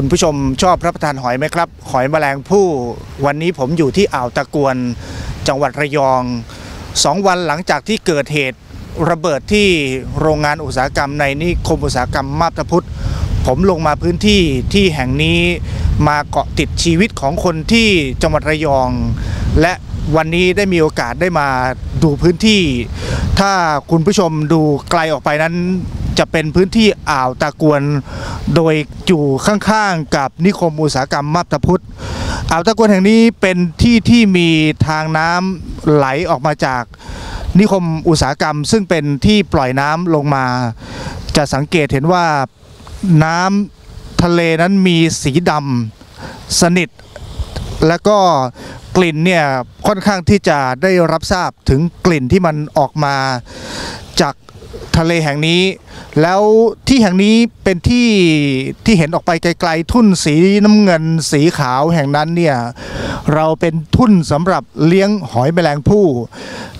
คุณผู้ชมชอบรับประทานหอยไหมครับ หอยแมลงภู่วันนี้ผมอยู่ที่อ่าวตะกวนจังหวัดระยองสองวันหลังจากที่เกิดเหตุระเบิดที่โรงงานอุตสาหกรรมในนิคมอุตสาหกรรมมาบตาพุธผมลงมาพื้นที่ที่แห่งนี้มาเกาะติดชีวิตของคนที่จังหวัดระยอง และวันนี้ได้มีโอกาสได้มาดูพื้นที่ ถ้าคุณผู้ชมดูไกลออกไปนั้น จะเป็นพื้นที่อ่าวตะกวน โดยอยู่ข้างๆกับนิคมอุตสาหกรรมมาบตาพุธอ่าวตะกวนแห่งนี้เป็นที่ที่มีทางน้ำไหลออกมาจากนิคมอุตสาหกรรม ซึ่งเป็นที่ปล่อยน้ำลงมา จะสังเกตเห็นว่าน้ำทะเลนั้นมีสีดำสนิท แล้วก็กลิ่นเนี่ยค่อนข้างที่จะได้รับทราบถึงกลิ่นที่มันออกมาจาก ทะเลแห่งนี้ แล้วที่แห่งนี้เป็นที่ที่เห็นออกไปไกลๆทุ่นสีน้ำเงินสีขาวแห่งนั้นเนี่ยเราเป็นทุ่นสำหรับเลี้ยงหอยแมลงภู่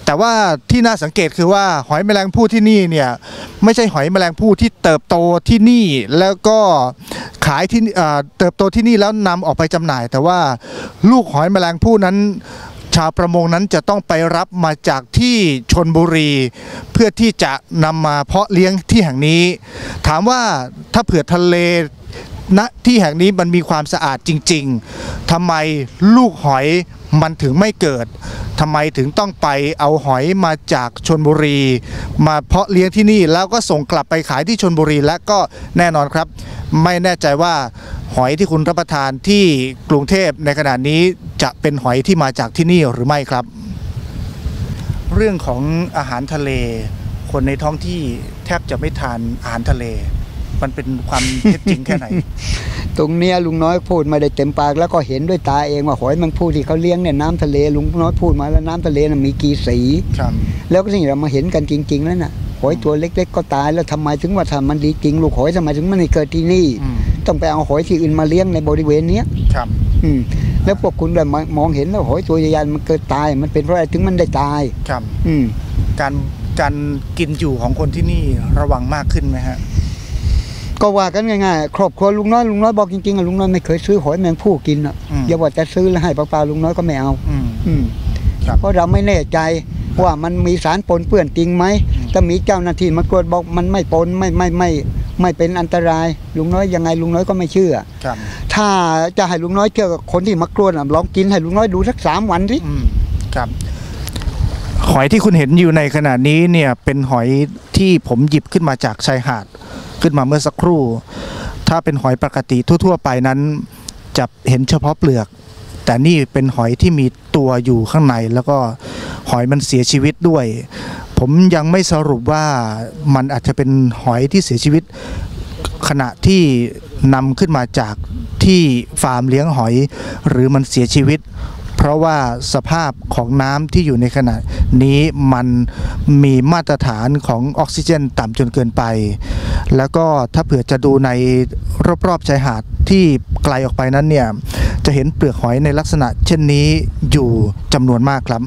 แต่ว่าที่น่าสังเกตคือว่าหอยแมลงภู่ที่นี่เนี่ยไม่ใช่หอยแมลงภู่ที่เติบโตที่นี่แล้วก็ขายที่เติบโตที่นี่แล้วนำออกไปจำหน่าย แต่ว่าลูกหอยแมลงภู่นั้น ชาวประมงนั้นจะต้องไปรับมาจากที่ชนบุรี เพื่อที่จะนำมาเพาะเลี้ยงที่แห่งนี้ ถามว่าถ้าเผื่อทะเลณที่แห่งนี้มันมีความสะอาดจริง ๆทำไมลูกหอยมันถึงไม่เกิดทำไมถึงต้องไปเอาหอยมาจากชนบุรี มาเพาะเลี้ยงที่นี่แล้วก็ส่งกลับไปขายที่ชนบุรีและก็แน่นอนครับ ไม่แน่ใจว่า หอยที่คุณรับประทานที่กรุงเทพในขณะนี้จะเป็นหอยที่มาจากที่นี่หรือไม่ครับ เรื่องของอาหารทะเล คนในท้องที่แทบจะไม่ทานอาหารทะเล มันเป็นความเท็จจริงแค่ไหน ตรงเนี้ยลุงน้อยพูดไม่ได้เต็มปากแล้วก็เห็นด้วยตาเองว่าหอยแมันพูดที่เขาเลี้ยงเนี่ยน้ำทะเลลุงน้อยพูดมาแล้วน้ำทะเลน่ะมีกี่สีครับ แล้วก็สิ่งเรามาเห็นกันจริง ๆ แล้วน่ะหอยตัวเล็ก ๆ ก็ตายแล้วทำไมถึงว่าทำมันดีจริง ลูกหอยทำไมถึงมันไม่เกิดที่นี่ อืม ต้องไปเอาหอยที่อื่นมาเลี้ยงในบริเวณเนี้ยครับ อืมแล้วพวกคุณแบบมองเห็นแล้วหอยตัวใหญ่ๆมันเกิดตาย มันเป็นเพราะอะไรถึงมันได้ตาย ครับ อืมการการกินอยู่ของคนที่นี่ระวังมากขึ้นไหมฮะก็ว่ากันง่ายๆ ครอบครัวลุงน้อยลุงน้อยบอกจริงๆอะลุงน้อยไม่เคยซื้อหอยแมงผู้กินอะอืม อย่าว่าจะซื้อแล้วให้เปล่าๆลุงน้อยก็ไม่เอา อืม อืมครับเพราะเราไม่แน่ใจว่ามันมีสารปนเปื้อนจริงไหมอืม ถ้ามีเจ้าหน้าที่มาตรวจบอกมันไม่ปนไม่ไม่ไม่ไม่ เป็นอันตราย ลุงน้อยยังไงลุงน้อยก็ไม่เชื่อครับถ้าจะให้ลุงน้อยเชื่อกับคนที่มากรวนอะลองกินให้ลุงน้อยดูสักสามวันสิอืมครับหอยที่คุณเห็นอยู่ในขณะนี้เนี่ยเป็นหอยที่ผมหยิบขึ้นมาจากชายหาดขึ้นมาเมื่อสักครู่ ถ้าเป็นหอยปกติทั่ว ๆ ไปนั้นจะเห็นเฉพาะเปลือก แต่นี่เป็นหอยที่มีตัวอยู่ข้างใน แล้วก็หอยมันเสียชีวิตด้วย ผมยังไม่สรุปว่ามันอาจจะเป็นหอยที่เสียชีวิต ขณะที่นำขึ้นมาจากที่ฟาร์มเลี้ยงหอย หรือมันเสียชีวิต เพราะว่าสภาพของน้ำที่อยู่ในขณะนี้มันมีมาตรฐานของออกซิเจนต่ำจนเกินไป แล้วก็ถ้าเผื่อจะดูในรอบๆชายหาดที่ไกลออกไปนั้นเนี่ยจะเห็นเปลือกหอยในลักษณะเช่นนี้อยู่จำนวนมากครับ